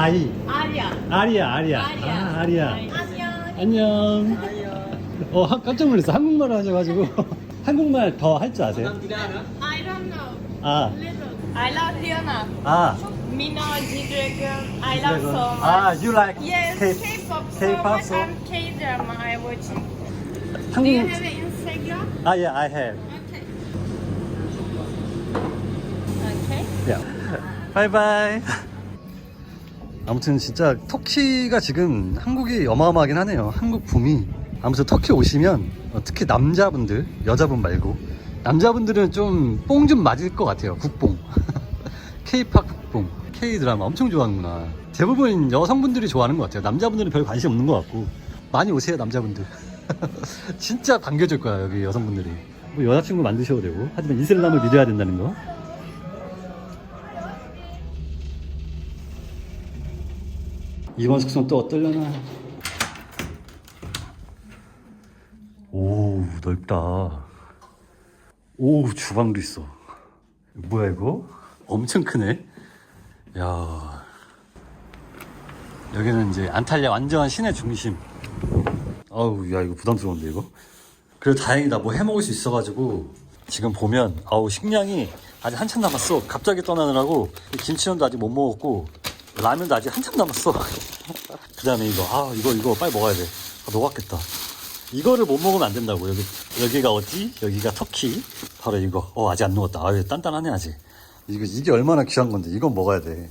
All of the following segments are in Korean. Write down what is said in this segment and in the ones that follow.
아이 아리아. 아리야 아리야 아리아. 아 아리아 안녕. 안녕 어 하- 깜짝 놀랐어 한국말 하셔가지고 한국말 더 할 줄 아세요? I don't know. 아 Little. I love Rihanna. 아, Mina, G-Dragon. I love so much. 아, you like Yes, K- K-pop so K-pop much so- and K-drama I watching. Do you 한국 have an Instagram? 아, yeah, I have. Okay. Okay. Yeah. 바이바이. 아무튼 진짜 터키가 지금 한국이 어마어마하긴 하네요. 한국 붐이. 아무튼 터키 오시면 어, 특히 남자분들, 여자분 말고 남자분들은 좀 뽕 좀 맞을 것 같아요. 국뽕. K-팝 국뽕. K-드라마 엄청 좋아하는구나. 대부분 여성분들이 좋아하는 것 같아요. 남자분들은 별 관심 없는 것 같고. 많이 오세요, 남자분들. 진짜 반겨줄 거야, 여기 여성분들이. 뭐 여자친구 만드셔도 되고. 하지만 이슬람을 믿어야 된다는 거. 이번 숙소는 또 어떨려나? 오 넓다. 오 주방도 있어. 뭐야 이거? 엄청 크네. 야 여기는 이제 안탈리아 완전 시내 중심. 아우 야 이거 부담스러운데 이거. 그래도 다행이다 뭐 해 먹을 수 있어가지고 지금 보면 아우 식량이 아직 한참 남았어. 갑자기 떠나느라고 김치전도 아직 못 먹었고 라면도 아직 한참 남았어. 그 다음에 이거, 아, 이거, 이거 빨리 먹어야 돼. 아, 녹았겠다. 이거를 못 먹으면 안 된다고. 여기, 여기가 어디? 여기가 터키. 바로 이거. 어, 아직 안 녹았다. 아유, 단단하네, 아직. 이거, 이게 얼마나 귀한 건데. 이건 먹어야 돼.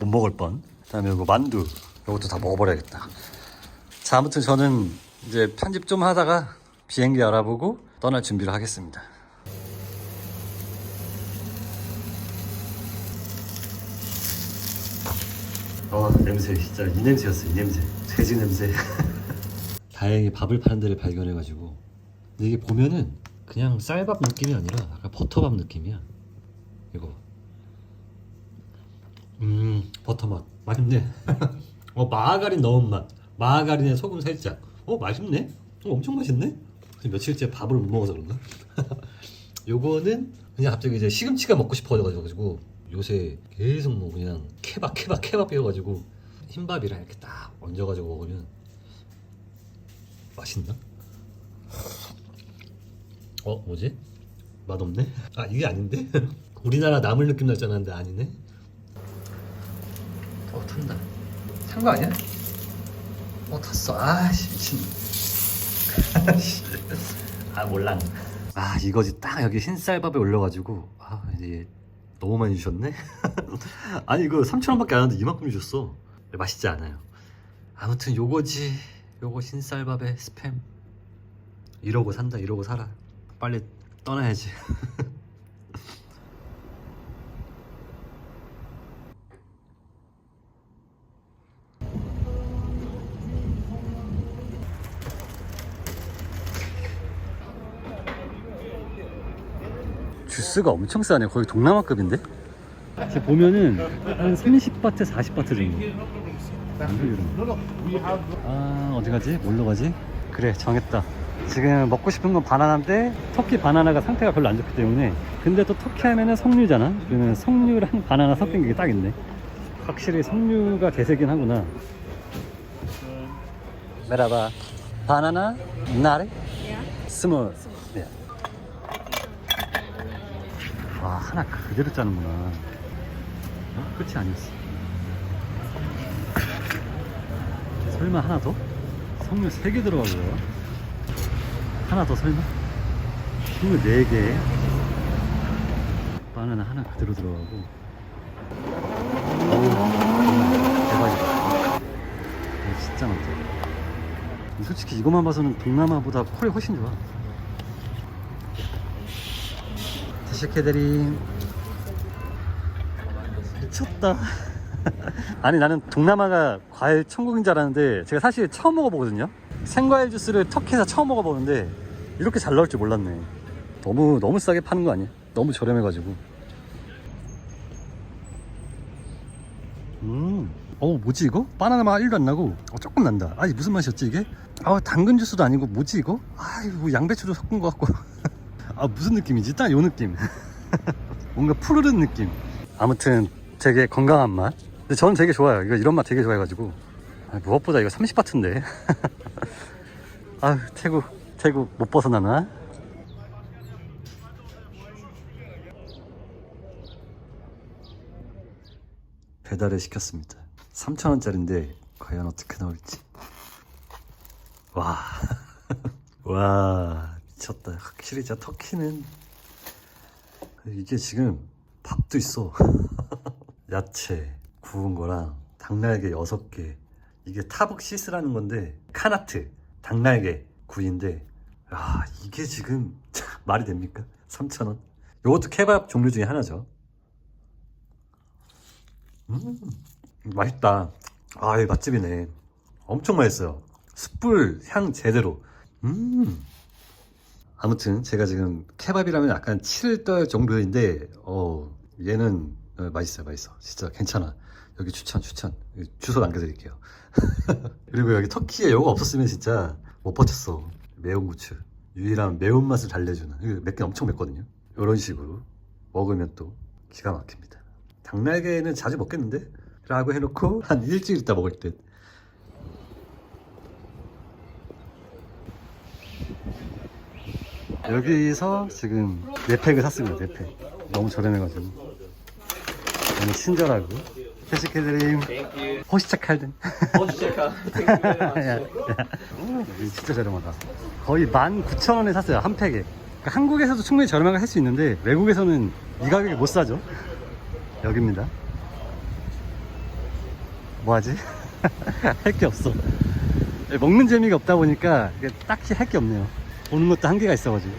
못 먹을 뻔. 그 다음에 이거 만두. 이것도 다 먹어버려야겠다. 자, 아무튼 저는 이제 편집 좀 하다가 비행기 알아보고 떠날 준비를 하겠습니다. 아 냄새 진짜 이 냄새였어 이 냄새. 돼지 냄새. 다행히 밥을 파는 데를 발견해가지고. 근데 이게 보면은 그냥 쌀밥 느낌이 아니라 약간 버터밥 느낌이야. 이거 음 버터맛. 맛있네. 어 마가린 넣은 맛. 마가린에 소금 살짝. 어 맛있네. 어, 엄청 맛있네. 며칠째 밥을 못 먹어서 그런가? 요거는 그냥 갑자기 이제 시금치가 먹고 싶어져가지고 요새 계속 뭐 그냥 케밥 케밥 케밥 배워가지고 흰밥이랑 이렇게 딱 얹어가지고 먹으면 맛있나? 어 뭐지? 맛없네? 아 이게 아닌데? 우리나라 나물 느낌 날줄 알았는데 아니네? 어 탄다 탄 거 아니야? 어 탔어 아씨 미친 아 몰랑 아 이거지 딱 여기 흰쌀밥에 올려가지고 아 이제 너무 많이 주셨네? 아니 이거 3,000원밖에 안 하는데 이만큼 주셨어. 맛있지 않아요. 아무튼 요거지. 요거 흰쌀밥에 스팸. 이러고 산다 이러고 살아. 빨리 떠나야지 주스가 엄청 싸네. 거의 동남아급인데? 지금 보면은 한 30바트, 40바트 정도. 아, 어디 가지? 뭘로 가지? 그래, 정했다. 지금 먹고 싶은 건 바나나인데 터키 바나나가 상태가 별로 안 좋기 때문에 근데 또 터키 하면은 석류잖아. 그러면 석류랑 바나나 섞인 게 딱 있네. 확실히 석류가 대세긴 하구나. 메라바. 바나나 나레. 스몰. 네. 와 하나 그대로 짜는구나. 어? 끝이 아니었어. 설마 하나 더? 석류 3개 들어가고요. 하나 더 설마? 석류 4개. 바나나 하나 그대로 들어가고. 대박이다. 이거 진짜 많다. 솔직히 이것만 봐서는 동남아보다 콜이 훨씬 좋아. 시켜드림 미쳤다 아니 나는 동남아가 과일 천국인 줄 알았는데 제가 사실 처음 먹어보거든요 생과일 주스를 터키에서 처음 먹어보는데 이렇게 잘 나올 줄 몰랐네 너무 너무 싸게 파는 거 아니야? 너무 저렴해가지고 음, 어 뭐지 이거? 바나나 맛 1도 안 나고 어, 조금 난다 아니 무슨 맛이었지 이게? 아 당근 주스도 아니고 뭐지 이거? 아 이거 뭐 양배추도 섞은 것 같고 아 무슨 느낌이지? 딱 요 느낌 뭔가 푸르른 느낌 아무튼 되게 건강한 맛 근데 저는 되게 좋아요. 이거 이런 맛 되게 좋아해가지고 아, 무엇보다 이거 30바트인데. 아 태국 태국 못 벗어나나? 배달을 시켰습니다. 3,000원짜리인데 과연 어떻게 나올지. 와, 와 미쳤다. 확실히 진짜 터키는 이게 지금 밥도 있어. 야채 구운 거랑 닭날개 6개. 이게 타벅시스라는 건데 카나트 닭날개 구이인데 아 이게 지금 말이 됩니까? 3,000원. 요것도 케밥 종류 중에 하나죠. 음, 맛있다. 아, 이 맛집이네. 엄청 맛있어요. 숯불 향 제대로. 음. 아무튼 제가 지금 케밥이라면 약간 칠떨 정도인데, 어, 얘는 어, 맛있어요, 맛있어. 진짜 괜찮아. 여기 추천, 추천. 주소 남겨드릴게요. 그리고 여기 터키에 요거 없었으면 진짜 못 버텼어. 매운 고추. 유일한 매운맛을 달래주는. 몇개 엄청 맵거든요. 이런 식으로 먹으면 또 기가 막힙니다. 닭날개는 자주 먹겠는데? 라고 해놓고 한 일주일 있다 먹을 듯. 여기서 지금 네 팩을 샀습니다. 네 팩. 너무 저렴해가지고 너무 친절하고 회식해드림 야, 야. 여기 진짜 저렴하다. 거의 19,000원에 샀어요. 한 팩에. 그러니까 한국에서도 충분히 저렴하게 할 수 있는데 외국에서는 이 가격에 못 사죠. 여기입니다. 뭐하지? 할 게 없어. 먹는 재미가 없다 보니까 딱히 할 게 없네요. 보는 것도 한계가 있어가지고.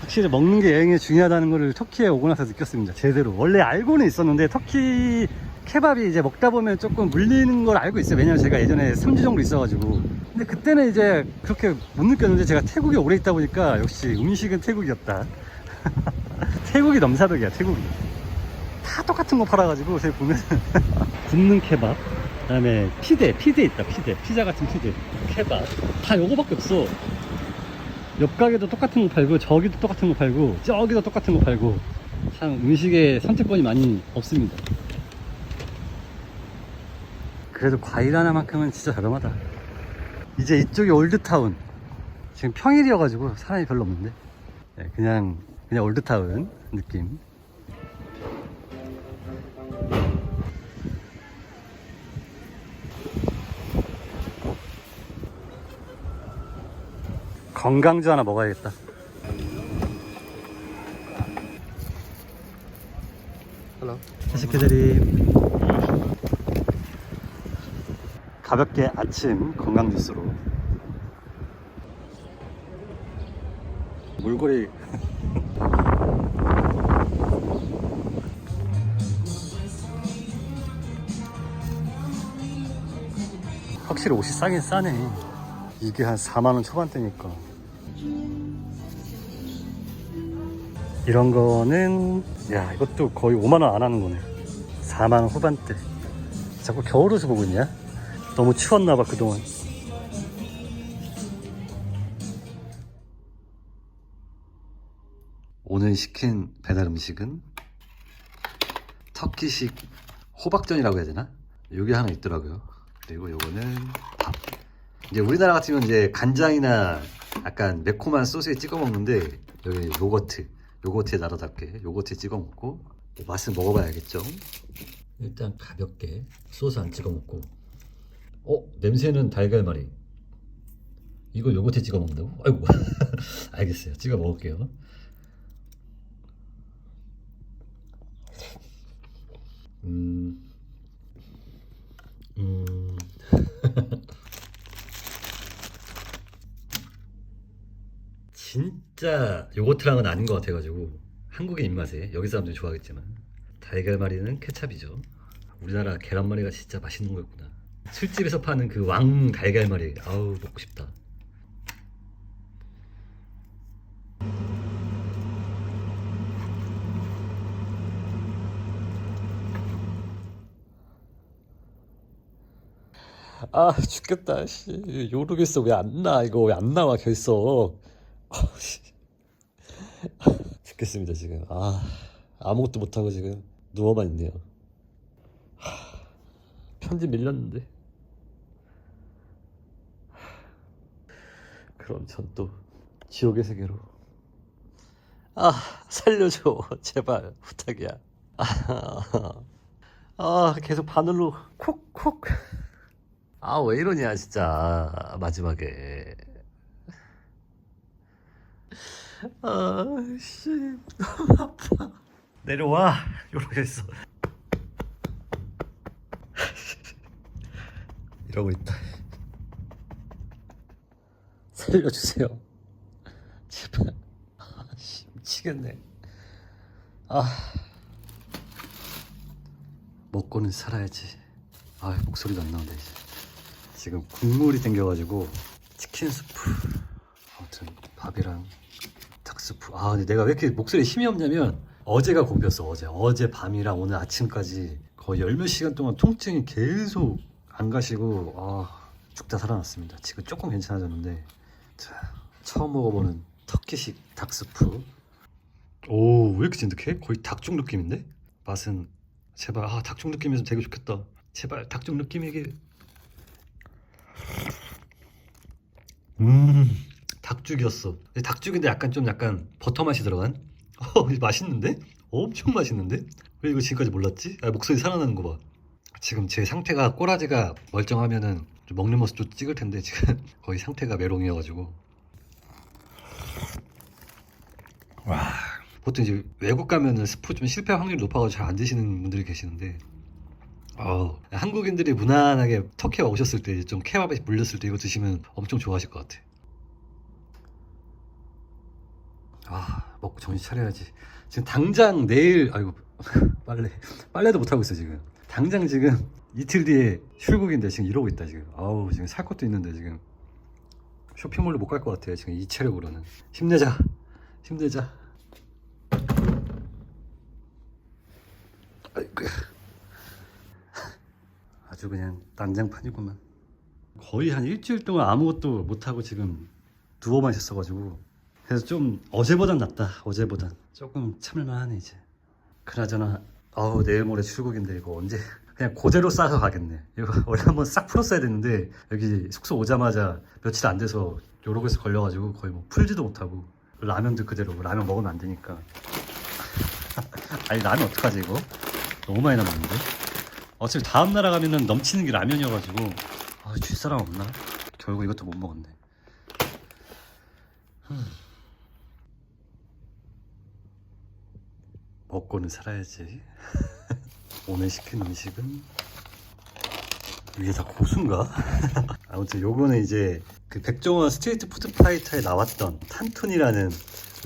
확실히 먹는 게 여행에 중요하다는 거를 터키에 오고 나서 느꼈습니다. 제대로. 원래 알고는 있었는데 터키 케밥이 이제 먹다 보면 조금 물리는 걸 알고 있어요. 왜냐면 제가 예전에 3주 정도 있어가지고. 근데 그때는 이제 그렇게 못 느꼈는데 제가 태국에 오래 있다 보니까 역시 음식은 태국이었다. 태국이 넘사벽이야, 태국이. 다 똑같은 거 팔아가지고 제가 보면 굽는 케밥 그다음에 피대 피대 있다 피대 피자 같은 피대 케밥 다 요거밖에 없어 옆 가게도 똑같은 거 팔고 저기도 똑같은 거 팔고 저기도 똑같은 거 팔고 참 음식에 선택권이 많이 없습니다. 그래도 과일 하나만큼은 진짜 저렴하다. 이제 이쪽이 올드타운. 지금 평일이어가지고 사람이 별로 없는데. 네, 그냥 그냥 올드타운 느낌 건강주 하나 먹어야겠다. Hello. 회식해드림. 가볍게 아침 건강 주스로. 몰골이. 확실히 옷이 싸긴 싸네. 이게 한 4만원 초반대니까. 이런 거는 야 이것도 거의 5만 원 안 하는 거네. 4만 원 후반대. 자꾸 겨울 옷을 보고 있냐? 너무 추웠나 봐 그동안. 오늘 시킨 배달 음식은 터키식 호박전이라고 해야 되나? 요게 하나 있더라고요. 그리고 요거는 밥. 이제 우리나라 같으면 이제 간장이나 약간 매콤한 소스에 찍어 먹는데 여기 요거트 요거트에 나라답게 요거트에 찍어 먹고 맛을 먹어봐야겠죠? 일단 가볍게 소스 안 찍어 먹고. 어? 냄새는 달걀말이. 이거 요거트에 찍어 먹는다고? 아이고. 알겠어요. 찍어 먹을게요. 음. 음. 진 짜 요거트랑은 아닌 것 같아가지고 한국의 입맛에 여기 사람들이 좋아하겠지만 달걀말이는 케찹이죠. 우리나라 계란말이가 진짜 맛있는 거였구나. 술집에서 파는 그 왕 달걀말이 아우 먹고 싶다. 아 죽겠다 씨. 요르겠어. 왜 안 나? 이거 왜 안 나와 결석? 아, 씨. 죽겠습니다 지금 아 아무것도 못하고 지금 누워만 있네요 하, 편지 밀렸는데. 그럼 전 또 지옥의 세계로. 아 살려줘 제발 부탁이야. 아, 아 계속 바늘로 콕콕. 아 왜 이러냐 진짜 마지막에. 아씨 너무 아파. 내려와 이러고 있어. 이러고 있다. 살려주세요. 제발. 아, 씨, 미치겠네. 아. 먹고는 살아야지. 아, 목소리도 안 나온다, 이제. 지금 국물이 땡겨가지고, 치킨 스프. 아무튼, 밥이랑 닭 스프. 아, 근데 내가 왜 이렇게 목소리에 힘이 없냐면, 어제가 고비였어, 어제. 어제 밤이랑 오늘 아침까지 거의 열몇 시간 동안 통증이 계속 안 가시고, 아, 죽다 살아났습니다. 지금 조금 괜찮아졌는데, 자, 처음 먹어보는 터키식 닭 스프. 오, 왜 이렇게 진득해? 거의 닭죽 느낌인데? 맛은 제발 아 닭죽 느낌이면 되게 좋겠다. 제발 닭죽 느낌이게. 음, 닭죽이었어. 닭죽인데 약간 좀 약간 버터 맛이 들어간. 어, 맛있는데? 엄청 맛있는데? 왜 이거 지금까지 몰랐지? 아, 목소리 살아나는 거 봐. 지금 제 상태가 꼬라지가 멀쩡하면은 좀 먹는 모습 좀 찍을 텐데 지금 거의 상태가 메롱이어가지고 와 보통 이제 외국 가면은 스프 좀 실패 확률이 높아가지고 잘 안 드시는 분들이 계시는데 어 한국인들이 무난하게 터키에 오셨을 때 좀 케밥에 물렸을 때 이거 드시면 엄청 좋아하실 것 같아 아 먹고 정신 차려야지. 지금 당장 내일 아이고 빨래 빨래도 못 하고 있어 지금. 당장 지금 이틀 뒤에 출국인데 지금 이러고 있다 지금. 아우 지금 살 것도 있는데 지금. 쇼핑몰로 못 갈 것 같아요 지금 이 체력으로는. 힘내자. 힘내자. 아이고. 아주 그냥 난장판이구만. 거의 한 일주일 동안 아무것도 못하고 지금 누워만 있었어가지고 그래서 좀 어제보단 낫다 어제보단. 조금 참을만하네 이제. 그나저나 아우 내일 모레 출국인데 이거 언제 그냥 고대로 싸서 가겠네. 이거 원래 한번 싹 풀었어야 됐는데 여기 숙소 오자마자 며칠 안 돼서 요로에서 걸려가지고 거의 뭐 풀지도 못하고 라면도 그대로 라면 먹으면 안 되니까. 아니 라면 어떡하지 이거? 너무 많이 남았는데? 어차피 다음 나라 가면은 넘치는 게 라면이어가지고. 아줄 사람 없나? 결국 이것도 못 먹었네 먹고는 살아야지. 오늘 시킨 음식은 이게 다 고수인가? 아무튼 요거는 이제 그 백종원 스트리트 푸드 파이터에 나왔던 탄툰이라는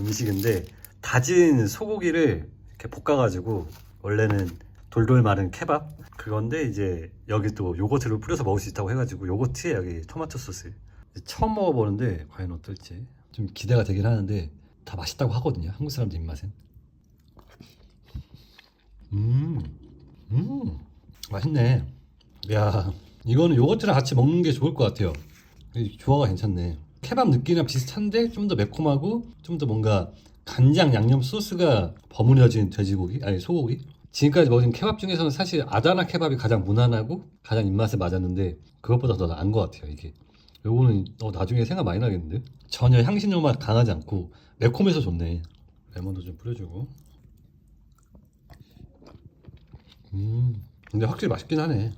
음식인데 다진 소고기를 이렇게 볶아가지고 원래는 돌돌 마른 케밥 그건데 이제 여기 또 요거트를 뿌려서 먹을 수 있다고 해가지고 요거트에 여기 토마토 소스 처음 먹어보는데 과연 어떨지 좀 기대가 되긴 하는데 다 맛있다고 하거든요 한국 사람들 입맛엔 음, 음, 맛있네. 야, 이거는 요거트랑 같이 먹는 게 좋을 것 같아요. 이 조화가 괜찮네. 케밥 느낌이랑 비슷한데 좀 더 매콤하고 좀 더 뭔가 간장 양념 소스가 버무려진 돼지고기 아니 소고기. 지금까지 먹은 케밥 중에서는 사실 아다나 케밥이 가장 무난하고 가장 입맛에 맞았는데 그것보다 더 나은 것 같아요 이게. 요거는 어, 나중에 생각 많이 나겠는데? 전혀 향신료 맛 강하지 않고 매콤해서 좋네. 레몬도 좀 뿌려주고. 음, 근데 확실히 맛있긴 하네.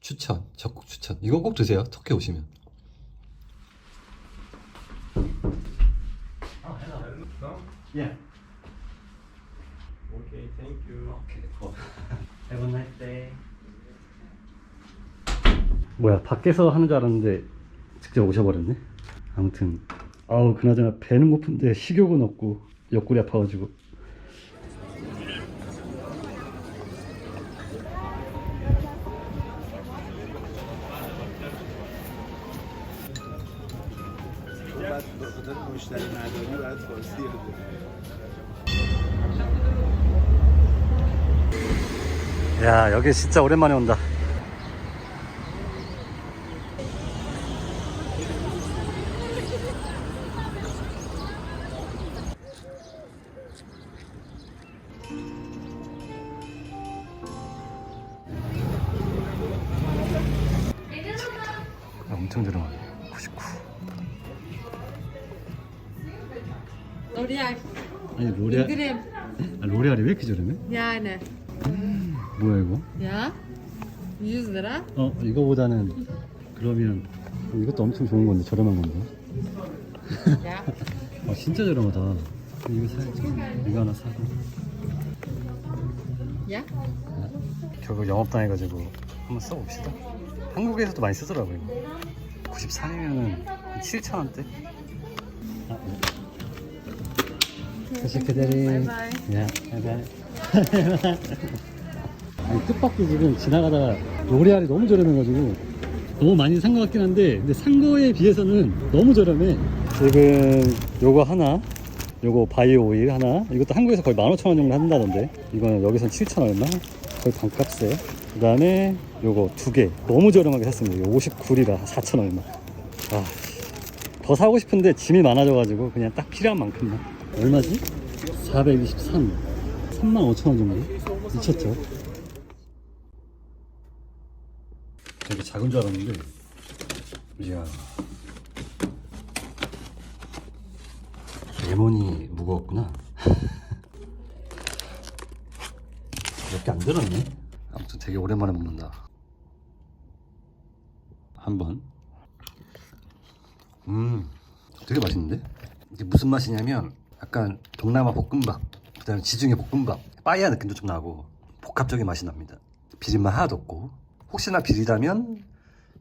추천, 적극 추천. 이거 꼭 드세요. 터키 오시면. Yeah. Okay, thank you. Okay, cool. Have a nice day. 뭐야, 밖에서 하는 줄 알았는데 직접 오셔버렸네. 아무튼, 아우 그나저나 배는 고픈데 식욕은 없고 옆구리 아파가지고. خاطر مشتری نداری باید فارسی یاد بگیری. 야, 여기 진짜 오랜만에 온다. 이거보다는 그러면 이것도 엄청 좋은 건데 저렴한 건데. 아 진짜 저렴하다. 이거 사야지. 이거 하나 사고. Ya. 결국 영업 당해가지고 한번 써봅시다. 한국에서도 많이 쓰더라고요. 93이면은 7,000원대? 아, 네. teşekkür 야, 바이바이 아니 뜻밖의 지금 지나가다가 로레알이 너무 저렴해가지고 너무 많이 산 것 같긴 한데 근데 산 거에 비해서는 너무 저렴해. 지금 요거 하나 요거 바이오 오일 하나 이것도 한국에서 거의 15,000원 정도 한다던데. 이거는 여기선 7,000원 얼마? 거의 반값에. 그 다음에 요거 두 개 너무 저렴하게 샀습니다. 이거 59리라 4,000원 얼마. 아, 더 사고 싶은데 짐이 많아져가지고 그냥 딱 필요한 만큼만. 얼마지? 423 35,000원 정도? 미쳤죠 되게 작은 줄 알았는데 이야. 레몬이 무거웠구나. 몇 개 안 들었네. 아무튼 되게 오랜만에 먹는다. 한번. 음 되게 맛있는데? 이게 무슨 맛이냐면 약간 동남아 볶음밥 그 다음에 지중해 볶음밥 빠이야 느낌도 좀 나고 복합적인 맛이 납니다. 비린맛 하나도 없고 혹시나 비리다면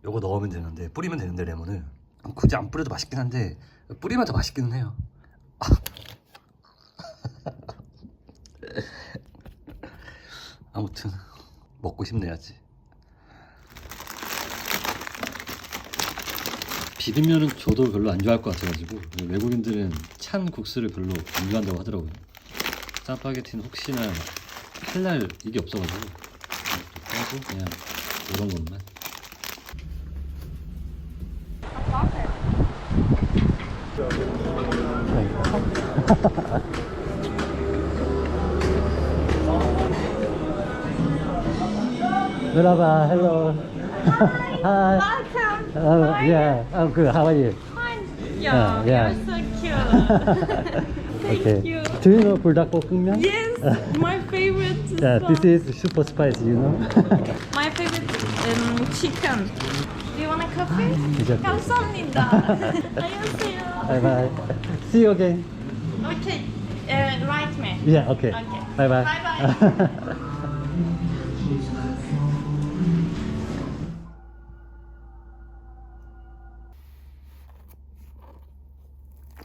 요거 넣으면 되는데 뿌리면 되는데 레몬을. 굳이 안 뿌려도 맛있긴 한데 뿌리면 더 맛있기는 해요. 아무튼 먹고 싶네야지 비빔면은 저도 별로 안 좋아할 것 같아가지고 외국인들은 찬 국수를 별로 안 좋아한다고 하더라고요. 짜파게티는 혹시나 할랄 이게 없어가지고. 그냥 이런 것만 Merhaba, hello. Hi. Welcome. Uh, yeah, I'm good. How are you? Fine. Uh, yeah. You're so cute. Thank okay. you. Do you know 불닭 볶음면? Yes, my favorite. Yeah, song. this is super spicy, you know. My um, chicken. Do you want a coffee? 이제 감사합니다. 안녕하세요. bye bye. See you again. Okay, uh, write me. Yeah, okay. Okay. Bye bye. Bye-bye.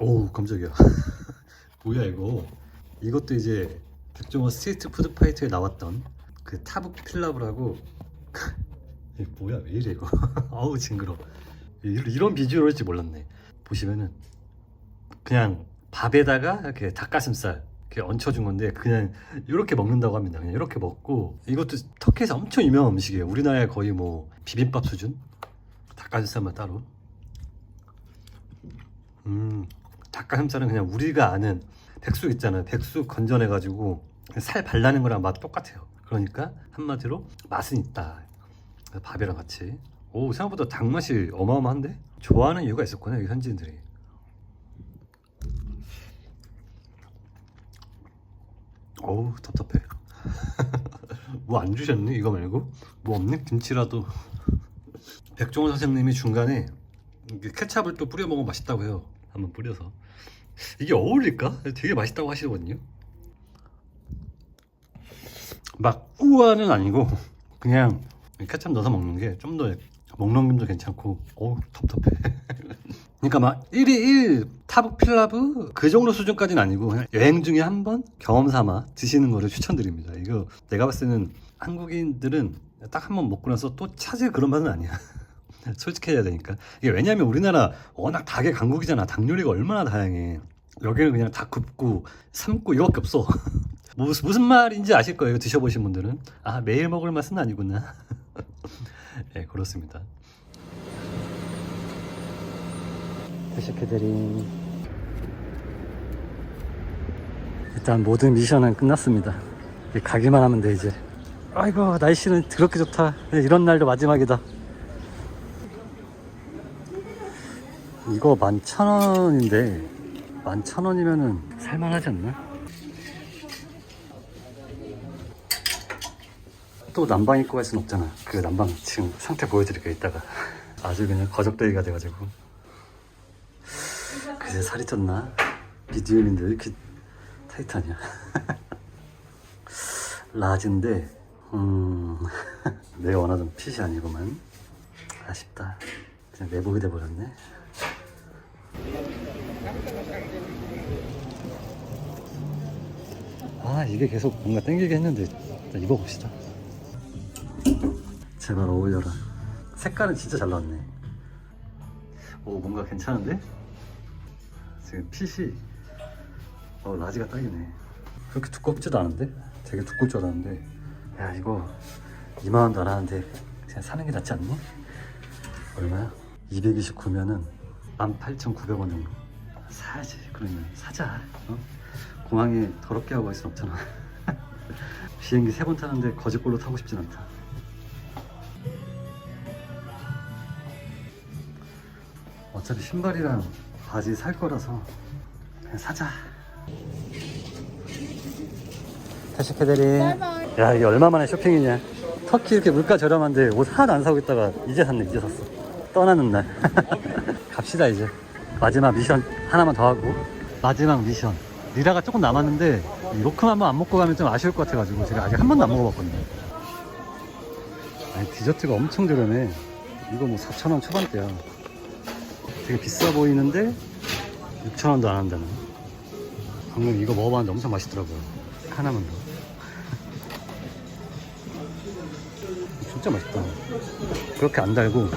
오 깜짝이야 뭐야 이거 이것도 이제 백종원 스트리트 푸드 파이터에 나왔던 그 타북 필라브라고 뭐야 왜 이래 이거? 아우 징그러 이- 이런 비주얼 올지 몰랐네. 보시면은 그냥 밥에다가 이렇게 닭가슴살 이렇게 얹혀준 건데 그냥 이렇게 먹는다고 합니다. 그냥 이렇게 먹고 이것도 터키에서 엄청 유명한 음식이에요. 우리나라에 거의 뭐 비빔밥 수준? 닭가슴살만 따로. 음, 닭가슴살은 그냥 우리가 아는 백숙 있잖아요. 백숙 건져내 가지고 살 발라낸 거랑 맛 똑같아요. 그러니까 한마디로 맛은 있다. 밥이랑 같이. 오, 생각보다 닭 맛이 어마어마한데? 좋아하는 이유가 있었구나, 여기 현지인들이. 어우, 답답해. 뭐 안 주셨니? 이거 말고? 뭐 없니? 김치라도. 백종원 선생님이 중간에 케찹을 또 뿌려 먹으면 맛있다고 해요. 한번 뿌려서 이게 어울릴까? 되게 맛있다고 하시거든요. 막 우아는 아니고 그냥 케찹 넣어서 먹는 게 좀더 먹는 김도 괜찮고 어우 답답해. 그러니까 막 1위 1 타북 필라브 그 정도 수준까지는 아니고 그냥 여행 중에 한 번 경험 삼아 드시는 거를 추천드립니다. 이거 내가 봤을 때는 한국인들은 딱 한 번 먹고 나서 또 찾을 그런 맛은 아니야. 솔직해야 되니까 이게 왜냐하면 우리나라 워낙 닭의 강국이잖아 닭 요리가 얼마나 다양해 여기는 그냥 닭 굽고 삶고 이거밖에 없어 무슨 말인지 아실 거예요 드셔보신 분들은 아 매일 먹을 맛은 아니구나 네 그렇습니다. 드시크드림. 일단 모든 미션은 끝났습니다. 가기만 하면 돼 이제. 아이고 날씨는 그렇게 좋다. 이런 날도 마지막이다. 이거 11,000원인데 11,000원이면은 살만하지 않나? 또 난방 입고 갈 순 없잖아. 그 난방 지금 상태 보여드릴게요 이따가. 아주 그냥 거적대기가 돼가지고. 그새 살이 쪘나? 미디움인데 왜 이렇게 타이트하냐 라지인데 음 내가 원하던 핏이 아니구만. 아쉽다. 그냥 내복이 돼버렸네. 아 이게 계속 뭔가 땡기게 했는데 일단 입어봅시다 제발 어울려라 색깔은 진짜 잘 나왔네 오 뭔가 괜찮은데? 지금 핏이 어 라지가 딱이네 그렇게 두껍지도 않은데? 되게 두껍 줄 알았는데 야 이거 2만원도 안 하는데 그냥 사는 게 낫지 않니? 얼마야? 229면은 18,900원 정도 사야지 그러면 사자 어? 공항에 더럽게 하고 갈 순 없잖아 비행기 세 번 타는데 거짓골로 타고 싶진 않다 어차피 신발이랑 바지 살 거라서 그냥 사자. 태식해드리 야 이게 얼마만에 쇼핑이냐? 터키 이렇게 물가 저렴한데 옷 하나도 안 사고 있다가 이제 샀네 이제 샀어. 떠나는 날. 갑시다 이제. 마지막 미션 하나만 더 하고. 마지막 미션. 리라가 조금 남았는데 이 로큰 한번 안 먹고 가면 좀 아쉬울 것 같아가지고 제가 아직 한 번도 안 먹어봤거든요. 아니 디저트가 엄청 저렴해. 이거 뭐 4,000원 초반대야 되게 비싸 보이는데 6,000원도 안 한다는. 방금 이거 먹어봤는데 엄청 맛있더라고요. 하나만 더. 진짜 맛있다. 그렇게 안 달고.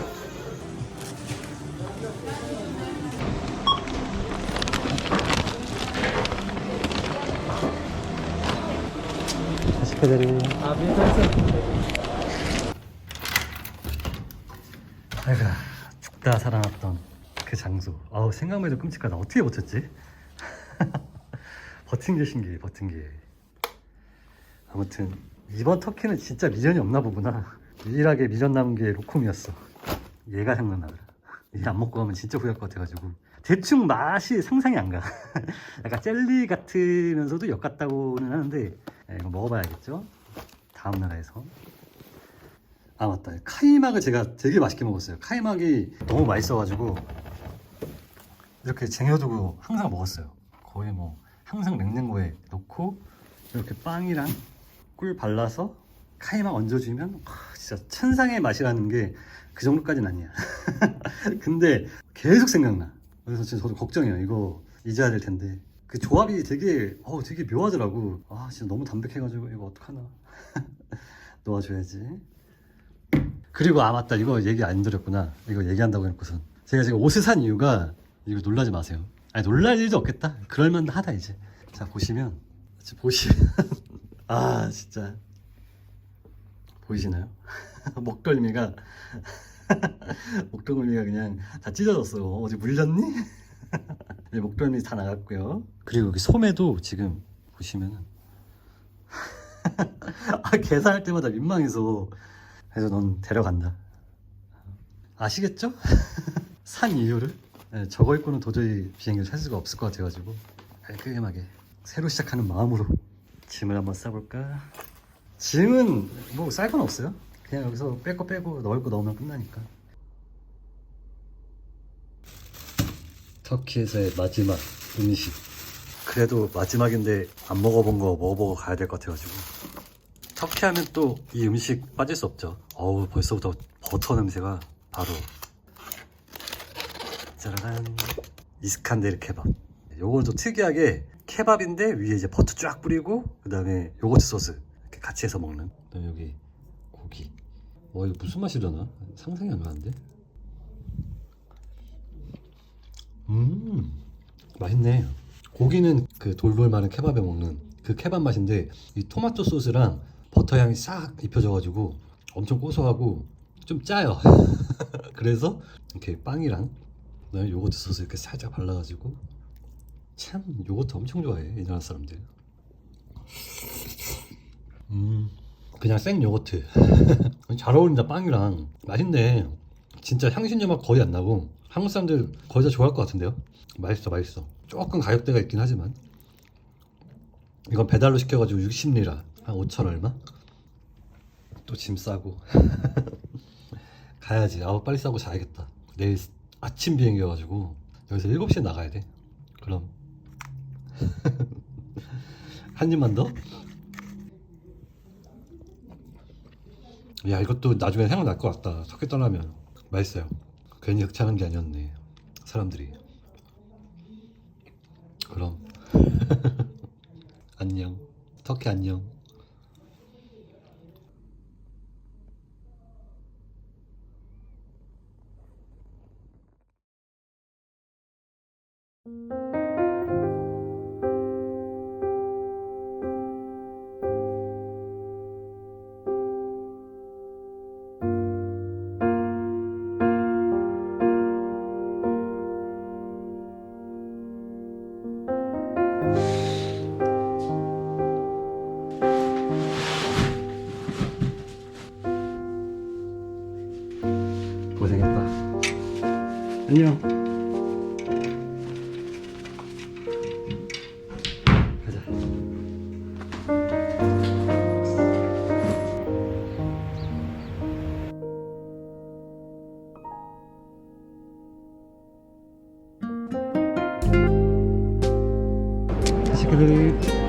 시켜드리 아이고 죽다 살아났던 그 장소. 아우 생각만 해도 끔찍하다. 어떻게 버텼지? 버틴 게 신기해 버틴 게. 아무튼 이번 터키는 진짜 미련이 없나 보구나. 유일하게 미련 남은 게 로콤이었어. 얘가 생각나더라. 얘 안 먹고 가면 진짜 후회할 것 같아가지고. 대충 맛이 상상이 안가. 약간 젤리 같으면서도 역 같다고는 하는데 예, 이거 먹어봐야겠죠? 다음 나라에서. 아 맞다. 카이막을 제가 되게 맛있게 먹었어요. 카이막이 너무 맛있어가지고 이렇게 쟁여두고 항상 먹었어요. 거의 뭐 항상 냉장고에 넣고 이렇게 빵이랑 꿀 발라서 카이막 얹어주면 와, 진짜 천상의 맛이라는 게 그 정도까지는 아니야. 근데 계속 생각나. 그래서 진짜 저도 걱정이에요. 이거 잊어야 될 텐데. 그 조합이 되게 어 되게 묘하더라고. 아 진짜 너무 담백해가지고 이거 어떡하나. 놓아줘야지. 그리고 아 맞다. 이거 얘기 안 드렸구나. 이거 얘기한다고 해놓고선. 제가 지금 옷을 산 이유가 이거 놀라지 마세요. 아니 놀랄 일도 없겠다. 그럴만하다 이제. 자 보시면 보시면. 아 진짜. 보이시나요? 목덜미가 목덜미가 그냥 다 찢어졌어. 어제 물렸니? 네, 목덜미 다 나갔고요. 그리고 여기 소매도 지금 보시면은. 아, 계산할 때마다 민망해서. 그래서 넌 데려간다. 아시겠죠? 산 이유를 네, 저거 입고는 도저히 비행기를 탈 수가 없을 것 같아가지고 깔끔하게 새로 시작하는 마음으로 짐을 한번 싸볼까? 짐은 뭐 쌀 건 없어요. 그냥 여기서 뺄 거 빼고 넣을 거 넣으면 끝나니까. 터키에서의 마지막 음식. 그래도 마지막인데 안 먹어본 거 먹어보고 가야 될 것 같아가지고. 터키 하면 또 이 음식 빠질 수 없죠. 어우 벌써부터 버터 냄새가 바로 짜라란 이스칸데르 케밥. 요건 좀 특이하게 케밥인데 위에 이제 버터 쫙 뿌리고 그 다음에 요거트 소스 이렇게 같이 해서 먹는. 그다음에 여기 고기. 와 이거 무슨 맛이려나? 상상이 안 가는데? 음 맛있네. 고기는 그 돌돌 마른 케밥에 먹는 그 케밥 맛인데 이 토마토 소스랑 버터 향이 싹 입혀져가지고 엄청 고소하고 좀 짜요. 그래서 이렇게 빵이랑 그다음에 요거트 소스 이렇게 살짝 발라가지고 참 요거트 엄청 좋아해 이 나라 사람들 음 그냥 생 요거트 잘 어울린다 빵이랑 맛있네 진짜 향신료 맛 거의 안 나고 한국 사람들 거의 다 좋아할 것 같은데요. 맛있어, 맛있어. 조금 가격대가 있긴 하지만 이건 배달로 시켜가지고 60리라 한 5천 얼마? 또 짐 싸고 가야지. 아우 빨리 싸고 자야겠다. 내일 아침 비행이어가지고 여기서 7시에 나가야 돼. 그럼 한 입만 더? 야 이것도 나중에 생각날 것 같다. 석회 떠나면 맛있어요. 괜히 흑차는 게 아니었네. 사람들이. 그럼 안녕. 터키 안녕. 고생했다. 안녕. 시크릿.